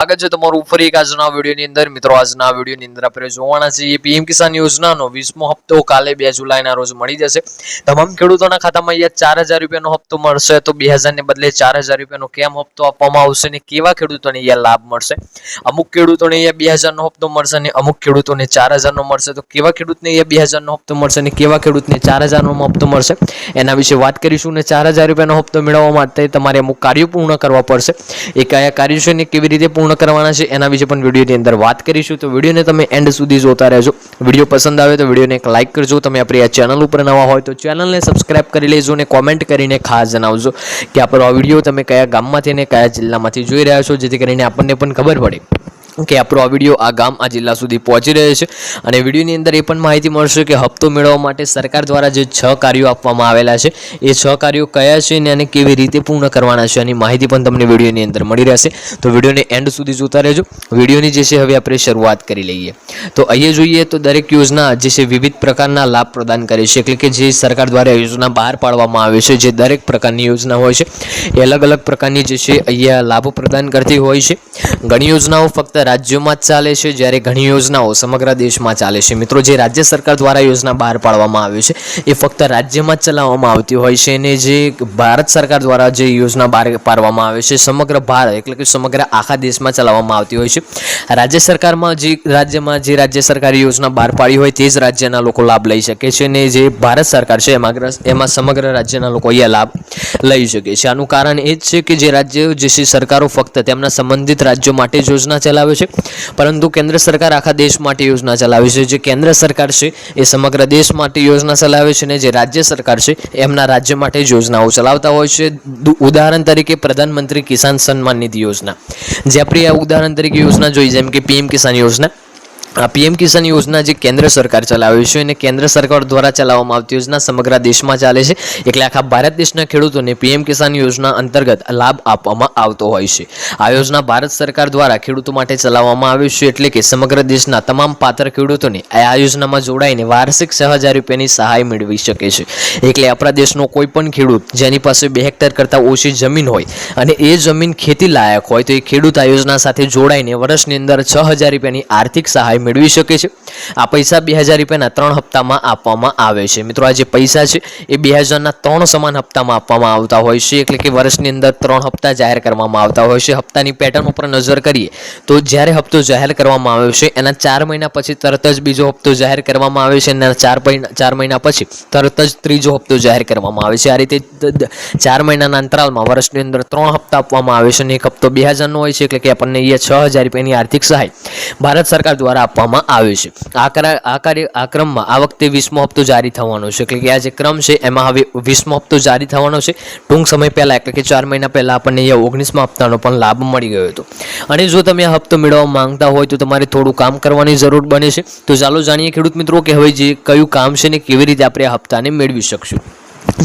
સ્વાગત છે તમારું ફરી એક આજના વિડીયોની અંદર, મિત્રો, આજના વિડીયોની અંદર આપણે જોવાના છીએ પીએમ કિસાન યોજનાનો વીસમો હપ્તો કાલે બે જુલાઈના રોજ મળી જશે. તમામ ખેડૂતોના ખાતામાં અહીંયા ચાર હજાર રૂપિયાનો હપ્તો મળશે તો બે હજારને બદલે ચાર હજાર રૂપિયાનો કેમ હપ્તો આપવામાં આવશે અને કેવા ખેડૂતોને અહીંયા લાભ મળશે? અમુક ખેડૂતોને અહીંયા બે હજારનો હપ્તો મળશે અને અમુક ખેડૂતોને ચાર હજારનો મળશે તો કેવા ખેડૂતને અહીંયા બે હજારનો હપ્તો મળશે અને કેવા ખેડૂતને ચાર હજારનો હપ્તો મળશે? એના વિશે વાત કરીશું ને ચાર હજાર રૂપિયાનો હપ્તો મેળવવા માટે તમારે અમુક કાર્યો પૂર્ણ કરવા પડશે. એ કયા કાર્યો છે ને કેવી રીતે પૂર્ણ કરવાના છે. એના વિશે પણ વિડીયોની અંદર વાત કરીશું. તો વિડીયોને તમે એન્ડ સુધી જોતા રહેજો. વીડિયો પસંદ આવે તો વિડીયોને એક લાઇક કરજો. તમે આપણી આ ચેનલ ઉપર નવા હોય તો ચેનલને સબસ્ક્રાઇબ કરી લેજો અને કોમેન્ટ કરીને ખાસ જણાવજો કે આપણો આ વીડિયો તમે કયા ગામમાંથી અને કયા જિલ્લામાંથી જોઈ રહ્યા છો, જેથી કરીને આપણને પણ ખબર પડે. કે આપણો આ વીડિયો આ ગામ, આ જિલ્લા સુધી પહોંચી રહ્યો છે. અને વિડીયોની અંદર એ પણ માહિતી મળશે કે હપ્તો મેળવવા માટે સરકાર દ્વારા જે છ કાર્યો આપવામાં આવેલા છે, એ છ કાર્યો કયા છે અને કેવી રીતે પૂર્ણ કરવાના છે એની માહિતી પણ તમને વિડીયોની અંદર મળી રહેશે. તો વિડીયોને એન્ડ સુધી જોતા રહેજો. વિડીયોની જે છે હવે આપણે શરૂઆત કરી લઈએ. તો અહીંયા જોઈએ તો દરેક યોજના જે છે વિવિધ પ્રકારના લાભ પ્રદાન કરે છે. એટલે કે જે સરકાર દ્વારા યોજના બહાર પાડવામાં આવે છે, જે દરેક પ્રકારની યોજના હોય છે, એ અલગ અલગ પ્રકારની જે છે અહીંયા લાભો પ્રદાન કરતી હોય છે. ઘણી યોજનાઓ ફક્ત રાજ્યોમાં જ ચાલે છે, જ્યારે ઘણી યોજનાઓ સમગ્ર દેશમાં ચાલે છે. મિત્રો, જે રાજ્ય સરકાર દ્વારા યોજના બહાર પાડવામાં આવે છે, એ ફક્ત રાજ્યમાં જ ચલાવવામાં આવતી હોય છે અને જે ભારત સરકાર દ્વારા જે યોજના બહાર પાડવામાં આવે છે, સમગ્ર ભારત, એટલે કે સમગ્ર આખા દેશમાં ચલાવવામાં આવતી હોય છે. રાજ્ય સરકારમાં જે રાજ્યમાં જે રાજ્ય સરકારી યોજના બહાર પાડી હોય તે જ રાજ્યના લોકો લાભ લઈ શકે છે અને જે ભારત સરકાર છે, એમાં એમાં સમગ્ર રાજ્યના લોકો અહીંયા લાભ લઈ શકે છે. આનું કારણ એ જ છે કે જે રાજ્યો, જે સરકારો ફક્ત તેમના સંબંધિત રાજ્યો માટે યોજના ચલાવે છે. પરંતુ કેન્દ્ર સરકાર આખા દેશ માટે યોજના ચલાવે છે. જે કેન્દ્ર સરકાર છે, એ સમગ્ર દેશ માટે યોજના ચલાવે છે અને જે રાજ્ય સરકાર છે, એમના રાજ્ય માટે જ યોજનાઓ ચલાવતા હોય છે. ઉદાહરણ તરીકે પ્રધાનમંત્રી કિસાન સન્માન નિધિ યોજના. જે આપણી આ ઉદાહરણ તરીકે યોજના જોઈ, જેમ કે પીએમ કિસાન યોજના. આ પીએમ કિસાન યોજના જે કેન્દ્ર સરકાર ચલાવે છે અને કેન્દ્ર સરકાર દ્વારા ચલાવવામાં આવતી યોજના સમગ્ર દેશમાં ચાલે છે. એટલે આખા ભારત દેશના ખેડૂતોને પીએમ કિસાન યોજના અંતર્ગત લાભ આપવામાં આવતો હોય છે. આ યોજના ભારત સરકાર દ્વારા ખેડૂતો માટે ચલાવવામાં આવે છે એટલે કે સમગ્ર દેશના તમામ પાત્ર ખેડૂતોને આ યોજનામાં જોડાઈને વાર્ષિક છ હજાર રૂપિયાની સહાય મેળવી શકે છે. એટલે આપણા દેશનો કોઈ પણ ખેડૂત જેની પાસે બે હેક્ટર કરતાં ઓછી જમીન હોય અને એ જમીન ખેતી લાયક હોય તો એ ખેડૂત આ યોજના સાથે જોડાઈને વર્ષની અંદર છ હજાર રૂપિયાની આર્થિક સહાય મેળવી શકે છે. આ પૈસા બે હજાર રૂપિયાના ત્રણ હપ્તામાં આપવામાં આવે છે. મિત્રો, આ જે પૈસા છે, એ બે હજારના ત્રણ સમાન હપ્તામાં આપવામાં આવતા હોય છે. એટલે કે વર્ષની અંદર ત્રણ હપ્તા જાહેર કરવામાં આવતા હોય છે. હપ્તાની પેટર્ન ઉપર નજર કરીએ, તો જ્યારે હપ્તો જાહેર કરવામાં આવ્યો છે, એના ચાર મહિના પછી તરત જ બીજો હપ્તો જાહેર કરવામાં આવે છે એના ચાર ચાર મહિના પછી તરત જ ત્રીજો હપ્તો જાહેર કરવામાં આવે છે. આ રીતે ચાર મહિનાના અંતરાલમાં વર્ષની અંદર ત્રણ હપ્તા આપવામાં આવે છે અને એક હપ્તો બે હજારનો હોય છે. એટલે કે આપણને અહીંયા છ હજાર રૂપિયાની આર્થિક સહાય ભારત સરકાર દ્વારા આપવામાં આવે છે. આ કાર્ય, આ ક્રમમાં આ વખતે વીસમો હપ્તો જારી થવાનો છે. એટલે કે આ જે ક્રમ છે, એમાં હવે વીસમો હપ્તો જારી થવાનો છે. ટૂંક સમય પહેલાં, એટલે કે ચાર મહિના પહેલાં આપણને અહીંયા ઓગણીસમા હપ્તાનો પણ લાભ મળી ગયો હતો. અને જો તમે આ હપ્તો મેળવવા માંગતા હોય, તો તમારે થોડું કામ કરવાની જરૂર બને છે. તો ચાલો જાણીએ ખેડૂત મિત્રો કે હવે જે કયું કામ છે ને કેવી રીતે આપણે આ હપ્તાને મેળવી શકશું.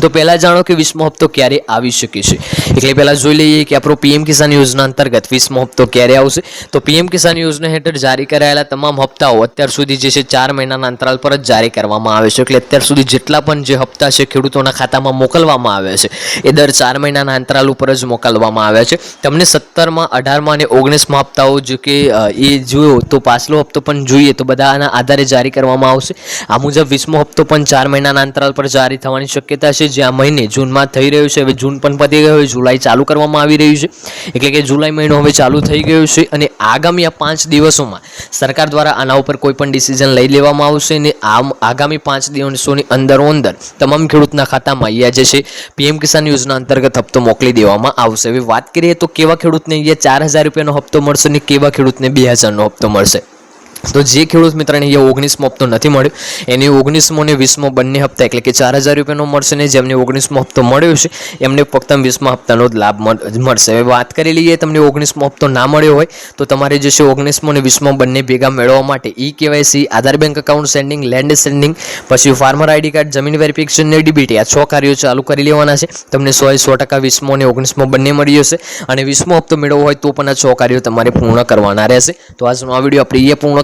તો પહેલાં જાણો કે વીસમો હપ્તો ક્યારે આવી શકે છે. એટલે પહેલાં જોઈ લઈએ કે આપણો પીએમ કિસાન યોજના અંતર્ગત વીસમો હપ્તો ક્યારે આવશે. તો પીએમ કિસાન યોજના હેઠળ જારી કરાયેલા તમામ હપ્તાઓ અત્યાર સુધી જે છે ચાર મહિનાના અંતરાલ પર જ જારી કરવામાં આવે છે. એટલે અત્યાર સુધી જેટલા પણ જે હપ્તા છે ખેડૂતોના ખાતામાં મોકલવામાં આવે છે, એ દર ચાર મહિનાના અંતરાલ ઉપર જ મોકલવામાં આવે છે. તમને સત્તરમાં, અઢારમાં અને ઓગણીસમાં હપ્તાઓ જો કે એ જોયો તો પાછલો હપ્તો પણ જોઈએ તો બધાના આધારે જારી કરવામાં આવશે. આ મુજબ વીસમો હપ્તો પણ ચાર મહિનાના અંતરાલ પર જારી થવાની શક્યતા છે જે આ મહિને જૂનમાં થઈ રહ્યું છે. હવે જૂન પણ પતી ગયો જુલાઈ ચાલુ કરવામાં આવી રહ્યું છે. એટલે કે જુલાઈ મહિનો હવે ચાલુ થઈ ગયો છે અને આગામી આ પાંચ દિવસોમાં સરકાર દ્વારા આના ઉપર કોઈ પણ ડિસિઝન લઈ લેવામાં આવશે અને આમ આગામી પાંચ દિવસોની અંદર અંદર તમામ ખેડૂતના ખાતામાં અહીંયા જે છે પીએમ કિસાન યોજના અંતર્ગત હપ્તો મોકલી દેવામાં આવશે. હવે વાત કરીએ તો કેવા ખેડૂતને અહીંયા ચાર હજાર રૂપિયાનો હપ્તો મળશે અને કેવા ખેડૂતને બે હજારનો હપ્તો મળશે? તો જે ખેડૂત મિત્રને અહીંયા ઓગણીસમો હપ્તો નથી મળ્યો, એને ઓગણીસમો અને વીસમો બંને હપ્તા એટલે કે ચાર હજાર રૂપિયાનો મળશે ને જેમને ઓગણીસમો હપ્તો મળ્યો છે, એમને ફક્ત વીસમા હપ્તાનો જ લાભ મળ- મળશે. હવે વાત કરી લઈએ તમને ઓગણીસમો હપ્તો ના મળ્યો હોય, તો તમારે જે છે ઓગણીસમો અને વીસમો બંને ભેગા મેળવવા માટે E KYC, Aadhaar bank account sending land sending પછી ફાર્મર આઈડી કાર્ડ જમીન વેરિફિકેશન ને ડીબીટી આ છ કાર્યો ચાલુ કરી લેવાના છે. તમને સો સો ટકા વીસમો અને ઓગણીસમો બંને મળી જશે અને વીસમો હપ્તો મેળવવો હોય તો પણ આ છ કાર્યો તમારે પૂર્ણ કરવાના રહેશે. તો આજનો આ વીડિયો આપણે એ પૂર્ણ